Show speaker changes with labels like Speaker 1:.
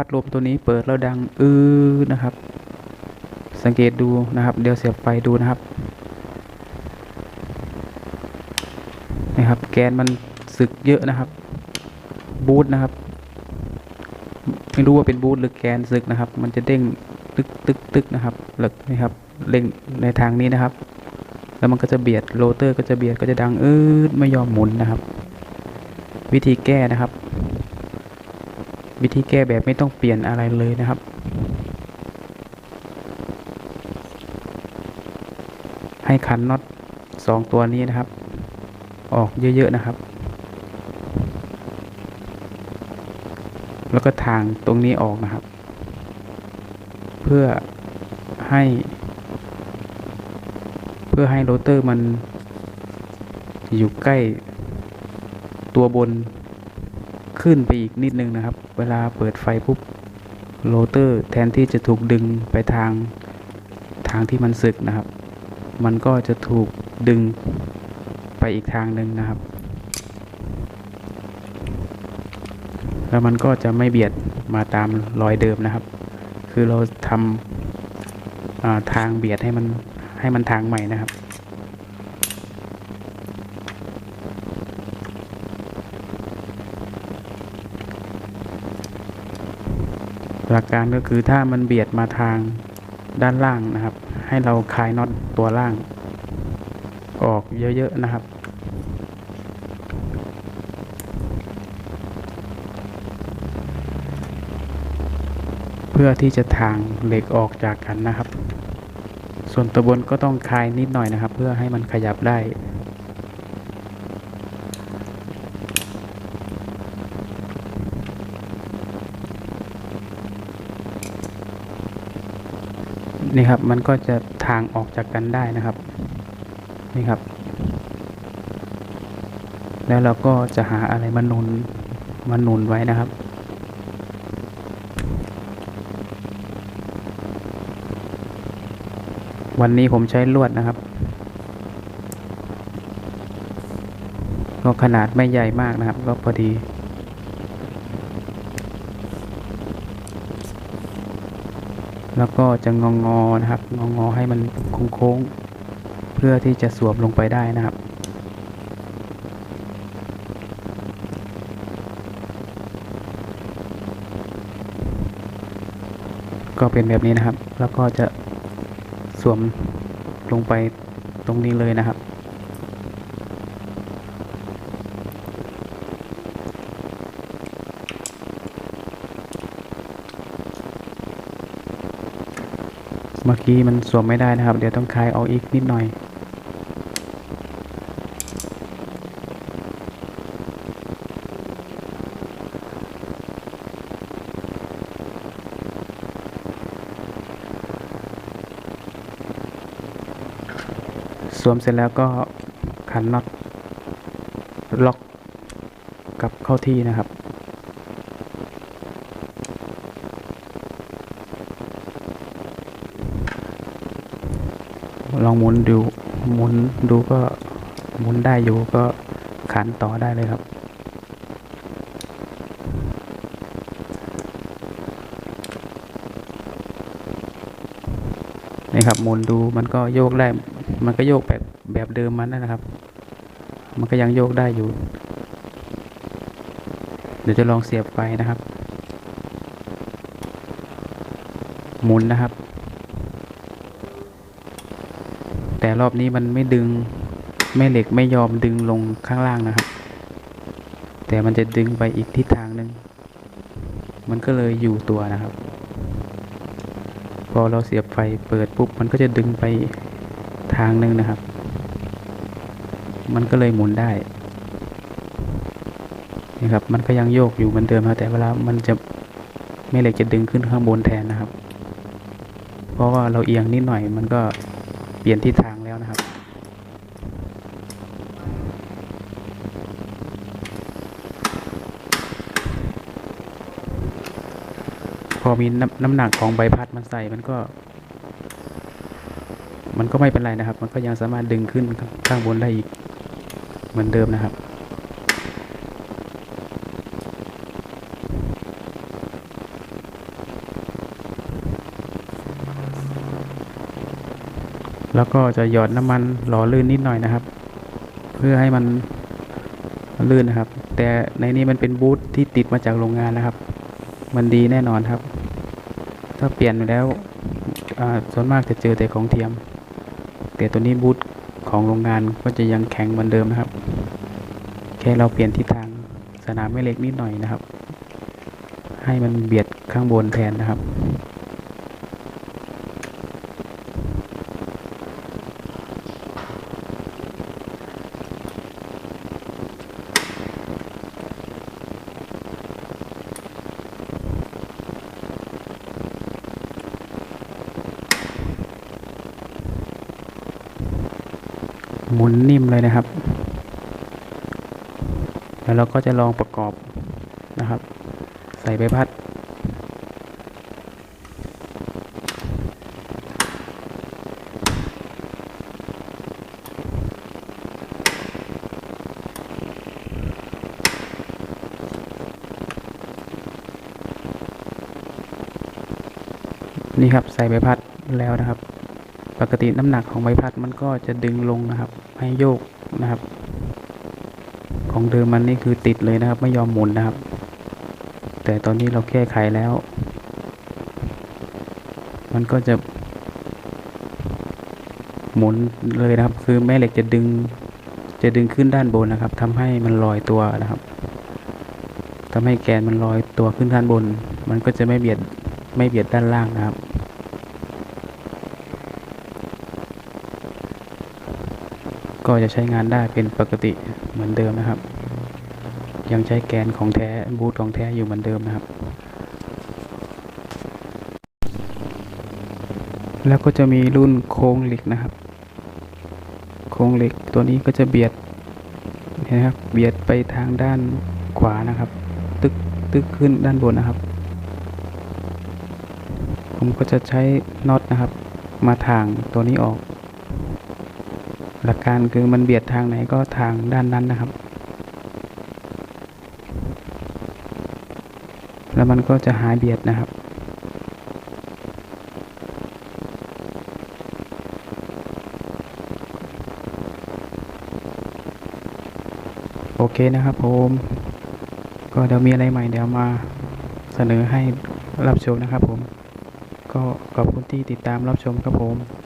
Speaker 1: พัดลมตัวนี้เปิดแล้วดังอือนะครับ สังเกตดูนะครับ เดี๋ยวเสียบไฟดูนะครับนะครับ แกนมันสึกเยอะนะครับ บูทนะครับ ไม่รู้ว่าเป็นบูทหรือแกนสึกนะครับ มันจะเด้งตึกตึกตึกนะครับหลักนี่ครับเร่งในทางนี้นะครับ แล้วมันก็จะเบียดโรเตอร์ก็จะเบียดก็จะดังอืดไม่ยอมหมุนนะครับ วิธีแก้นะครับ วิธีแก้แบบไม่ต้องเปลี่ยนอะไรเลยนะครับ ให้ขันน็อตสองตัวนี้นะครับ ออกเยอะๆนะครับ แล้วก็ทางตรงนี้ออกนะครับ เพื่อให้ เพื่อให้โรเตอร์มันอยู่ใกล้ตัวบน ขึ้นไปอีกนิดนึงนะครับ เวลาเปิดไฟปุ๊บโรเตอร์แทนที่จะถูกดึงไปทางทางที่มันสึกนะครับ มันก็จะถูกดึงไปอีกทางหนึ่งนะครับ แล้วมันก็จะไม่เบียดมาตามรอยเดิมนะครับ คือเราทำาทางเบียดให้มันให้มันทางใหม่นะครับ หลักการก็คือถ้ามันเบียดมาทางด้านล่างนะครับ ให้เราคลายน็อตตัวล่าง ออกเยอะๆนะครับ เพื่อที่จะทางเหล็กออกจากกันนะครับ ส่วนตัวบนก็ต้องคลายนิดหน่อยนะครับ เพื่อให้มันขยับได้ นี่ครับมันก็จะทางออกจากกันได้นะครับ นี่ครับ แล้วเราก็จะหาอะไรมาหนุนมาหนุนไว้นะครับวันนี้ผมใช้ลวดนะครับ ก็ขนาดไม่ใหญ่มากนะครับ ก็พอดี แล้วก็จะงองอๆนะครับ งองอๆให้มันโค้งๆเพื่อที่จะสวมลงไปได้นะครับก็เป็นแบบนี้นะครับ แล้วก็จะสวมลงไปตรงนี้เลยนะครับ เมื่อกี้มันสวมไม่ได้นะครับ เดี๋ยวต้องคลายออกอีกนิดหน่อย สวมเสร็จแล้วก็ขันน็อตล็อกกลับเข้าที่นะครับ ลองหมุนดูหมุนดูก็หมุนได้อยู่ก็ขันต่อได้เลยครับ นี่ครับหมุนดูมันก็โยกได้ มันก็โยกแบบแบบเดิมมันนั่นนะครับ มันก็ยังโยกได้อยู่ เดี๋ยวจะลองเสียบไฟนะครับ หมุนนะครับ แต่รอบนี้มันไม่ดึงแม่เหล็กไม่ยอมดึงลงข้างล่างนะครับ แต่มันจะดึงไปอีกทิศทางหนึ่งมันก็เลยอยู่ตัวนะครับ พอเราเสียบไฟเปิดปุ๊บมันก็จะดึงไปทางหนึ่งนะครับ มันก็เลยหมุนได้นี่ครับ มันก็ยังโยกอยู่เหมือนเดิมนะแต่เวลามันจะแม่เหล็กจะดึงขึ้นข้างบนแทนนะครับ เพราะว่าเราเอียงนิดหน่อยมันก็ ลี่ยนทิศทางแล้วนะครับพอมีน้ำน้ำหนักของใบพัดมันใส่มันก็ มันก็ไม่เป็นไรนะครับ มันก็ยังสามารถดึงขึ้นข้างบนได้อีกเหมือนเดิมนะครับ แล้วก็จะหยอดน้ำมันหล่อลื่นนิดหน่อยนะครับ เพื่อให้มันลื่นนะครับ แต่ในนี้มันเป็นบูทที่ติดมาจากโรงงานนะครับ มันดีแน่นอนครับ ถ้าเปลี่ยนแล้วส่วนมากจะเจอแต่ของเทียม แต่ตัวนี้บูทของโรงงานก็จะยังแข็งเหมือนเดิมนะครับ แค่เราเปลี่ยนทิศทางสนามแม่เหล็กนิดหน่อยนะครับ ให้มันเบียดข้างบนแทนนะครับ หมุนนิ่มเลยนะครับ แล้วเราก็จะลองประกอบนะครับ ใส่ใบพัด นี่ครับใส่ใบพัดแล้วนะครับ ปกติน้ำหนักของใบพัดมันก็จะดึงลงนะครับ ให้โยกนะครับ ของเดิมมันนี่คือติดเลยนะครับ ไม่ยอมหมุนนะครับ แต่ตอนนี้เราแก้ไขแล้ว มันก็จะ หมุนเลยนะครับ คือแม่เหล็กจะดึง จะดึงขึ้นด้านบนนะครับทำให้มันลอยตัวนะครับทำให้แกนมันลอยตัวขึ้นด้านบน มันก็จะไม่เบียดไม่เบียดด้านล่างนะครับ ก็จะใช้งานได้เป็นปกติเหมือนเดิมนะครับ ยังใช้แกนของแท้บูทของแท้อยู่เหมือนเดิมนะครับ แล้วก็จะมีรุ่นโครงเหล็กนะครับ โครงเหล็กตัวนี้ก็จะเบียดเห็นะครับ เบียดไปทางด้านขวานะครับ ตึกตึกขึ้นด้านบนนะครับ ผมก็จะใช้น็อตนะครับ มาทางตัวนี้ออก หลักการคือมันเบียดทางไหนก็ทางด้านนั้นนะครับ แล้วมันก็จะหายเบียดนะครับโอเคนะครับผมก็เดี๋ยวมีอะไรใหม่เดี๋ยวมาเสนอให้รับชมนะครับผม ก็ขอบคุณที่ติดตามรับชมครับผม